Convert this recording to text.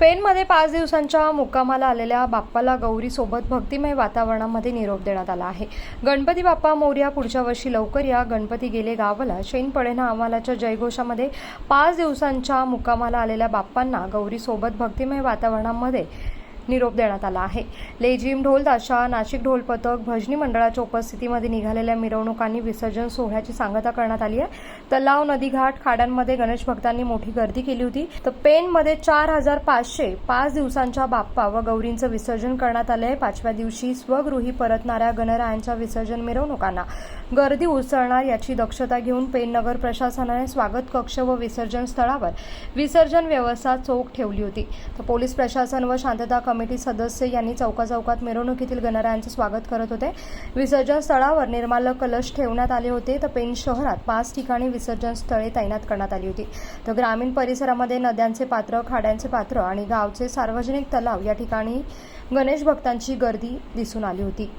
स्पेनमध्ये पाच दिवसांच्या मुक्कामाला आलेल्या बाप्पाला गौरीसोबत भक्तिमय वातावरणामध्ये निरोप देण्यात आला आहे. गणपती बाप्पा मोर्या पुढच्या वर्षी लवकर या गणपती गेले गावाला. शैन पडेना आम्हालाच्या जयघोषामध्ये पाच दिवसांच्या मुक्कामाला आलेल्या बाप्पांना गौरीसोबत भक्तिमय वातावरणामध्ये निरोप देण्यात आला आहे. लेझिम ढोल ताशा नाशिक ढोल पथक भजनी मंडळाच्या उपस्थितीमध्ये निघालेल्या मिरवणुकांनी विसर्जन सोहळ्याची सांगता करण्यात आली आहे. तलाव नदीघाट खाड्यांमध्ये गणेश भक्तांनी मोठी गर्दी केली होती. तर पेनमध्ये चार हजार पाचशे पाच दिवसांच्या बाप्पा व गौरींचं विसर्जन करण्यात आलं आहे पाचव्या दिवशी स्वगृही परतणाऱ्या गणरायांच्या विसर्जन मिरवणुकांना गर्दी उसळणार याची दक्षता घेऊन पेननगर प्रशासनाने स्वागत कक्ष व विसर्जन स्थळावर विसर्जन व्यवस्था चोख ठेवली होती. तर पोलीस प्रशासन व शांतता कमिटी सदस्य यांनी चौका चौकात मिरवणुकीतील गणरायांचं स्वागत करत होते. विसर्जन स्थळावर निर्माल्य कलश ठेवण्यात आले होते. तर पेन शहरात पाच ठिकाणी विसर्जन स्थळे तैनात करण्यात आली होती. तर ग्रामीण परिसरामध्ये नद्यांचे पात्र खाड्यांचे पात्र आणि गावचे सार्वजनिक तलाव या ठिकाणी गणेश भक्तांची गर्दी दिसून आली होती.